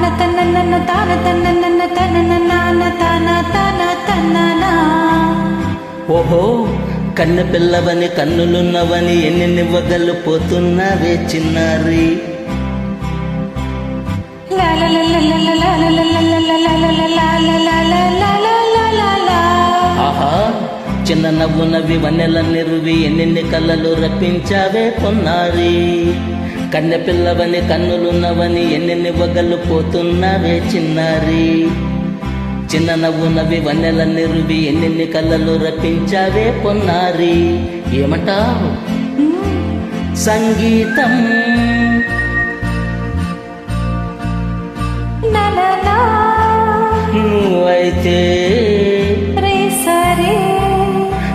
తన నన్న తన నన్న ఓహో కన్న పిల్లవని కన్నులున్నవని ఎన్ని నివ్వగలు పోతున్నావే చిన్నారి చిన్న నవ్వు నవ్వి వన్నెల నిరువి ఎన్నిన్ని కళ్ళలు రప్పించావే కొన్నారీ కన్నె పిల్లవని కన్నులున్నవని ఎన్నెన్ని వగలు పోతున్నావే చిన్నారి? చిన్న నవ్వు నవ్వి వన్నెల నిరువి ఎన్నెన్ని కళ్ళలు రప్పించావే పొన్నారి? ఏమంటావు? సంగీతం. నువ్వైతే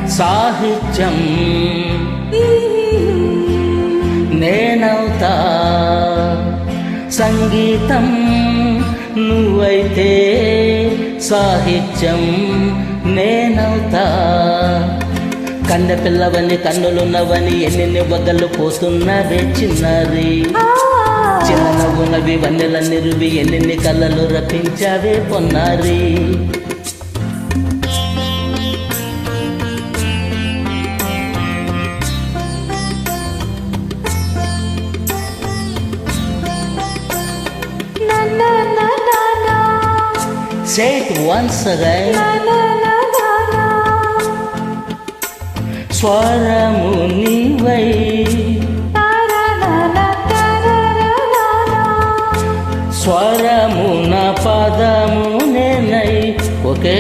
సాహిత్యం. సంగీతం నువ్వైతే సాహిత్యం నేనవుతా. కన్నెపిల్లవని కన్నులున్నవని ఎన్నెన్ని వగలు పోతున్నవే చిన్నది. చిన్ననవ్వునవి వన్నెలన్నిరువి ఎన్నెన్ని కళ్ళలు రప్పించావే పొన్నారీ. Say it once again. Na, na, na, na, na. స్వరము నీవై స్వరము నా పదము నేనై ఓకే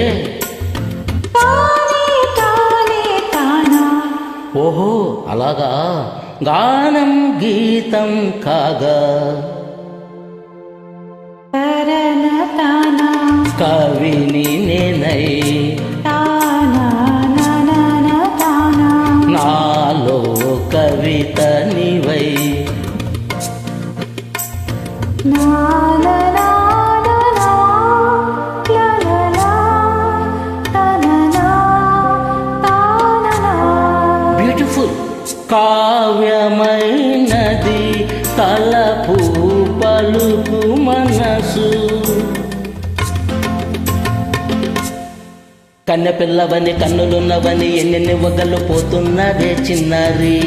ఓహో అలాగా గానం గీతం కాగా కవిని నేనై నాలో కవిత నివై. బ్యూటిఫుల్ కావ్యమైనది తలపు పలుపు మనసు. కన్నెపిల్లవని కన్నులున్నవని ఎన్నెన్ని వగలు పోతున్నదే చిన్నారి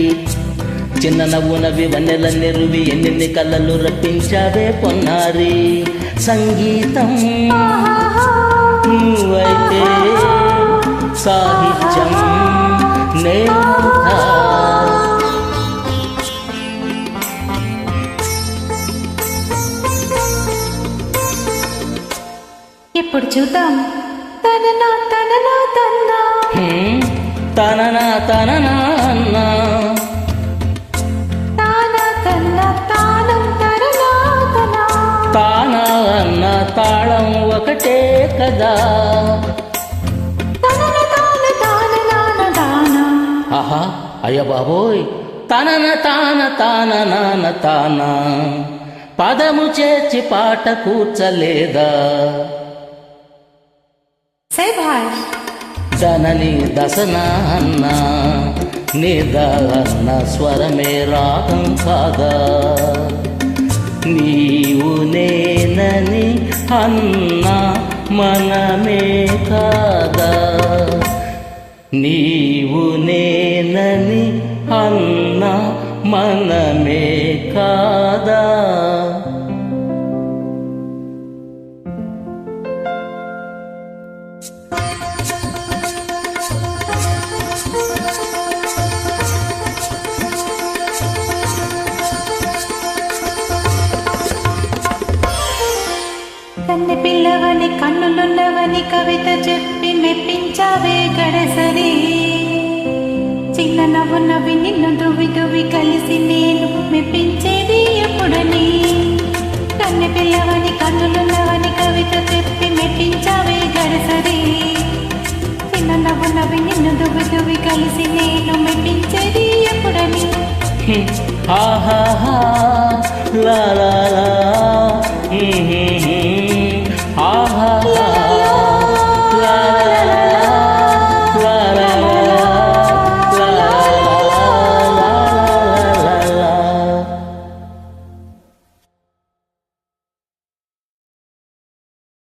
చిన్న నవ్వునవి వన్నెల నెరువి ఎన్నెన్ని కళ్ళలు రప్పించావే పొన్నారి. సంగీతం నువ్వైతే సాహిత్యం నేనుతా ఇప్పుడు చూద్దాం. తననా తననా తన్నా. హ్మ్, తననా తననా అన్నా. తానా తాళం ఒకటే కదా. ఆహా అయ్య బాబోయ్. తనన తాన తాన నాన తాన. పదము చేర్చి పాట కూర్చలేదా? శభాష్ ధనని దసన అన్న నిదన్న స్వరమే రాగం కాదా నీవు నేనని అన్న మనమే కాదా నీవు నేనని అన్న మనమే పిల్లవని కన్నులున్నవని కవిత చెప్పి మెప్పించావే గడసరి. చిన్న నవ్వు నవ్వి నిన్ను దువ్వి దువ్వి కలిసి నేను మెప్పించేది ఎప్పుడని. కన్ను పిల్లవని కన్నులున్నవని కవిత చెప్పి మెప్పించావే గడసరి. చిన్న నవ్వు నవ్వి నిన్ను దువ్వి దువ్వి కలిసి నేను మెప్పించేది ఎప్పుడని. ఆహా లా లా.